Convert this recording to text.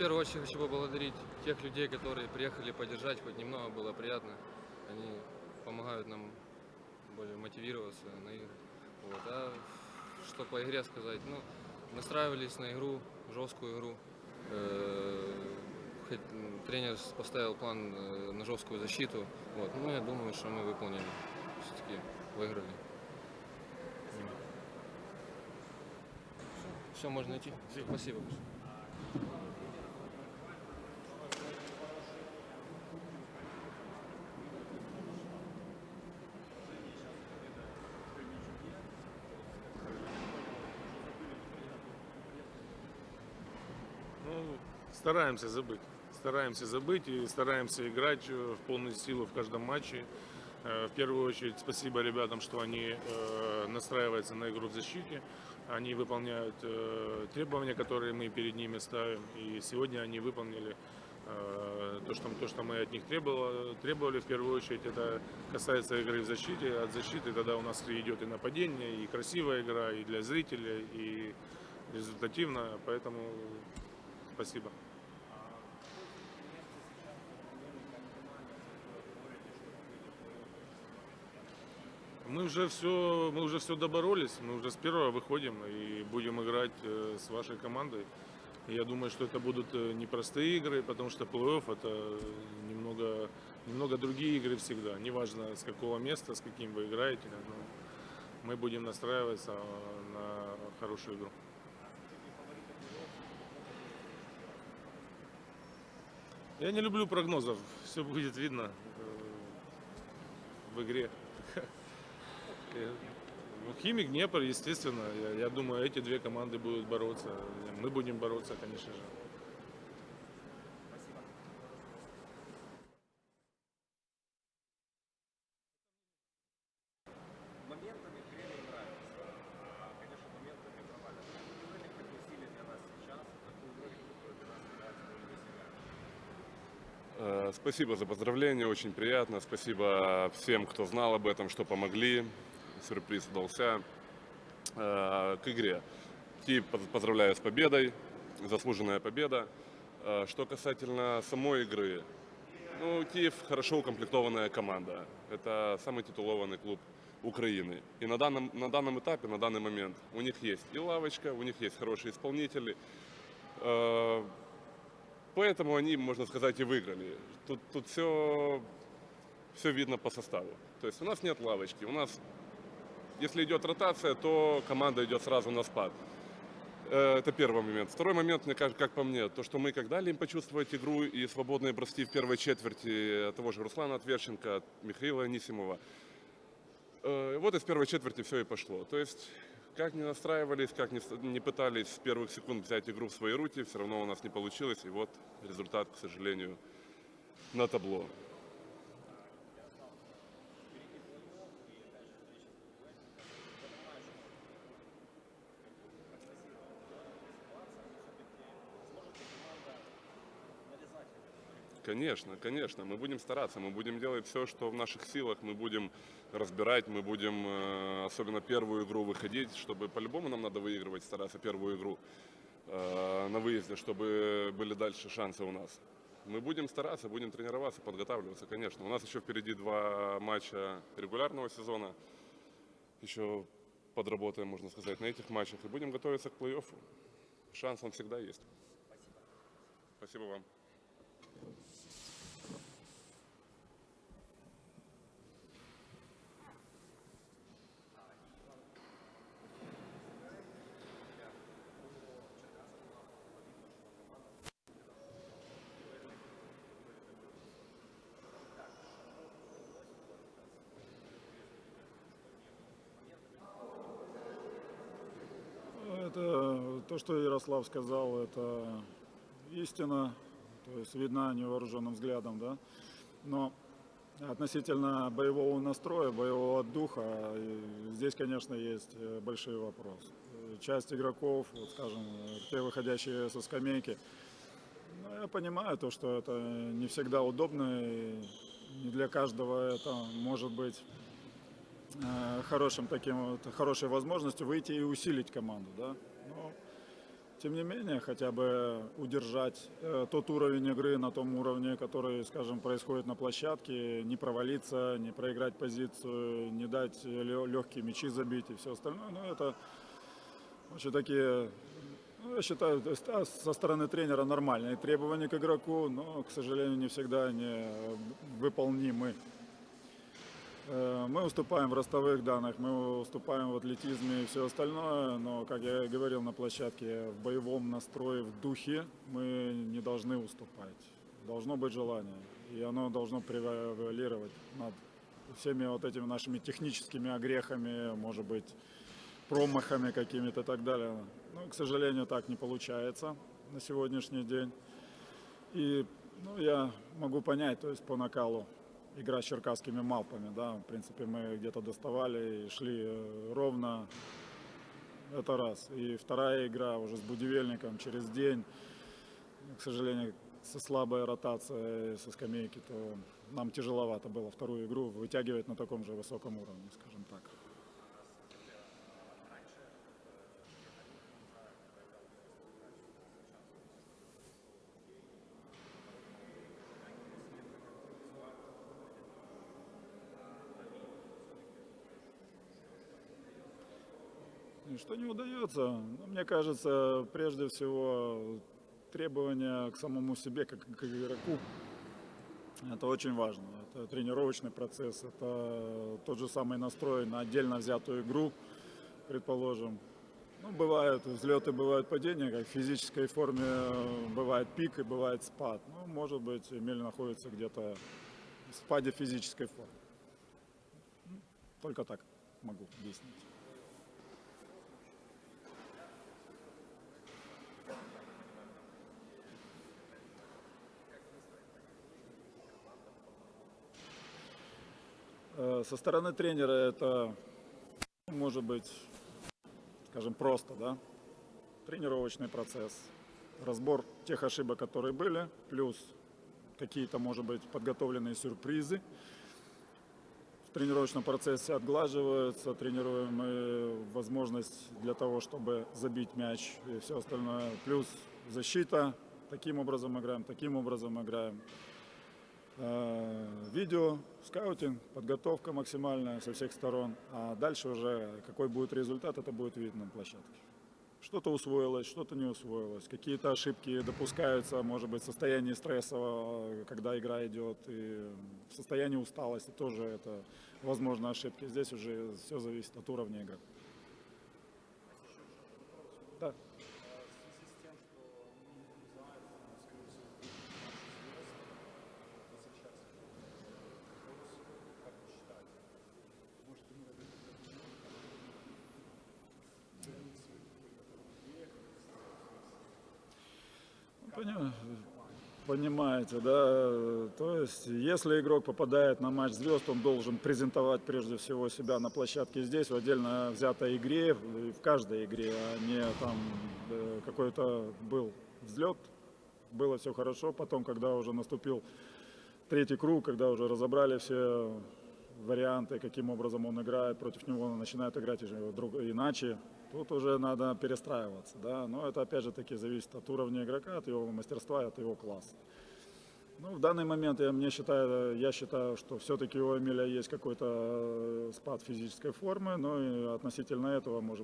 первую очередь хочу поблагодарить тех людей, которые приехали поддержать, хоть немного было приятно. Они помогают нам более мотивироваться на игры. Вот. А что по игре сказать? Ну, настраивались на игру, жесткую игру. Э, Тренер поставил план э, на жесткую защиту. Вот. Ну, я думаю, что мы выполнили. Все-таки выиграли. Все, можно идти. Спасибо. большое. Ну, стараемся забыть. Стараемся забыть и стараемся играть э, в полную силу в каждом матче. Э, В первую очередь спасибо ребятам, что они э, настраиваются на игру в защите. Они выполняют требования, которые мы перед ними ставим. И сегодня они выполнили то, что, то, что мы от них требовали, требовали. В первую очередь это касается игры в защите. От защиты тогда у нас идет и нападение, и красивая игра, и для зрителей, и результативно. Поэтому спасибо. Мы уже все, мы уже все доборолись, мы уже с первого выходим и будем играть э, с вашей командой. Я думаю, что это будут э, непростые игры, потому что плей-офф это немного, немного другие игры всегда. Неважно с какого места, с каким вы играете, но мы будем настраиваться э, на хорошую игру. Я не люблю прогнозов, все будет видно в игре. Ну, Химик, Днепр, естественно. Я, я думаю, эти две команды будут бороться. Мы будем бороться, конечно же. моментами тренер нравится. А, конечно, моментами провален. Какой ролик такой силе для нас сейчас, такую ролик, которую для нас является более себя? Э, Спасибо за поздравления, очень приятно. Спасибо всем, кто знал об этом, что помогли. Сюрприз удался. Э, К игре. Поз- поздравляю с победой, заслуженная победа. Э, Что касательно самой игры, ну, Киев хорошо укомплектованная команда. Это самый титулованный клуб Украины. И на данном, на данном этапе, на данный момент у них есть и лавочка, у них есть хорошие исполнители. Поэтому они, можно сказать, и выиграли. Тут, тут все, все видно по составу. То есть у нас нет лавочки. У нас, если идет ротация, то команда идет сразу на спад. Э, Это первый момент. Второй момент, мне кажется, как по мне, то, что мы как дали им почувствовать игру и свободные броски в первой четверти того же Руслана Отверченко, от Михаила Анисимова. Э, Вот из первой четверти все и пошло. То есть, как ни настраивались, как не пытались с первых секунд взять игру в свои руки, все равно у нас не получилось. И вот результат, к сожалению, на табло. Конечно, конечно, мы будем стараться, мы будем делать все, что в наших силах, мы будем разбирать, мы будем, э, особенно первую игру выходить, чтобы по-любому нам надо выигрывать, стараться первую игру э, на выезде, чтобы были дальше шансы у нас. Мы будем стараться, будем тренироваться, подготавливаться, конечно. У нас еще впереди два матча регулярного сезона, еще подработаем, можно сказать, на этих матчах и будем готовиться к плей-оффу. Шанс он всегда есть. Спасибо вам. Это то, что Ярослав сказал, это истина, то есть видна невооруженным взглядом, да. Но относительно боевого настроя, боевого духа, здесь, конечно, есть э, большие вопросы. Часть игроков, вот скажем, те выходящие со скамейки, ну, я понимаю то, что это не всегда удобно, и не для каждого это может быть э, хорошим таким вот, хорошей возможностью выйти и усилить команду, да. Но тем не менее, хотя бы удержать э, тот уровень игры на том уровне, который, скажем, происходит на площадке, не провалиться, не проиграть позицию, не дать легкие мячи забить и все остальное. Но это очень такие, ну, я считаю, то есть, а, со стороны тренера нормальные требования к игроку, но, к сожалению, не всегда они э, выполнимы. Э, Мы уступаем в ростовых данных, мы уступаем в атлетизме и все остальное, но, как я говорил на площадке, в боевом настрое, в духе мы не должны уступать. Должно быть желание, и оно должно превалировать над всеми вот этими нашими техническими огрехами, может быть, промахами какими-то и так далее. Но, к сожалению, так не получается на сегодняшний день. И ну, я могу понять, то есть по накалу игра с черкасскими малпами, да, в принципе, мы где-то доставали и шли э, ровно, это раз. И вторая игра уже с Будивельником через день, к сожалению, со слабой ротацией со скамейки, то нам тяжеловато было вторую игру вытягивать на таком же высоком уровне, скажем так. Что не удается? Ну, мне кажется, прежде всего требования к самому себе, как к игроку, это очень важно. Это тренировочный процесс, это тот же самый настрой на отдельно взятую игру, предположим. Ну, бывают взлеты, бывают падения, как в физической форме бывает пик и бывает спад. Ну, может быть, Эмиль находится где-то в спаде физической формы. Только так могу объяснить. Со стороны тренера это может быть, скажем, просто, да, тренировочный процесс, разбор тех ошибок, которые были, плюс какие-то, может быть, подготовленные сюрпризы. В тренировочном процессе отглаживаются, тренируем мы возможность для того, чтобы забить мяч и все остальное. Плюс защита, таким образом играем, таким образом играем. Э, Видео, скаутинг, подготовка максимальная со всех сторон. А дальше уже какой будет результат, это будет видно на площадке. Что-то усвоилось, что-то не усвоилось. Какие-то ошибки допускаются, может быть, в состоянии стрессового, когда игра идет. И в состоянии усталости тоже это, возможно, ошибки. Здесь уже все зависит от уровня игры. Да. В связи с тем, что ну, называется, скорее всего, возвращаться к Колосу, как вы считаете? Может, ему это Понимаю. Понимаете, да? То есть, если игрок попадает на матч звезд, он должен презентовать прежде всего себя на площадке здесь, в отдельно взятой игре, в каждой игре, а не там э, какой-то был взлет, было все хорошо, потом, когда уже наступил третий круг, когда уже разобрали все варианты, каким образом он играет, против него начинают играть уже друг, иначе, тут уже надо перестраиваться, да, но это опять же таки зависит от уровня игрока, от его мастерства, от его класса. Ну, в данный момент я, мне считаю, я считаю, что все-таки у Эмиля есть какой-то э, спад физической формы, но и относительно этого может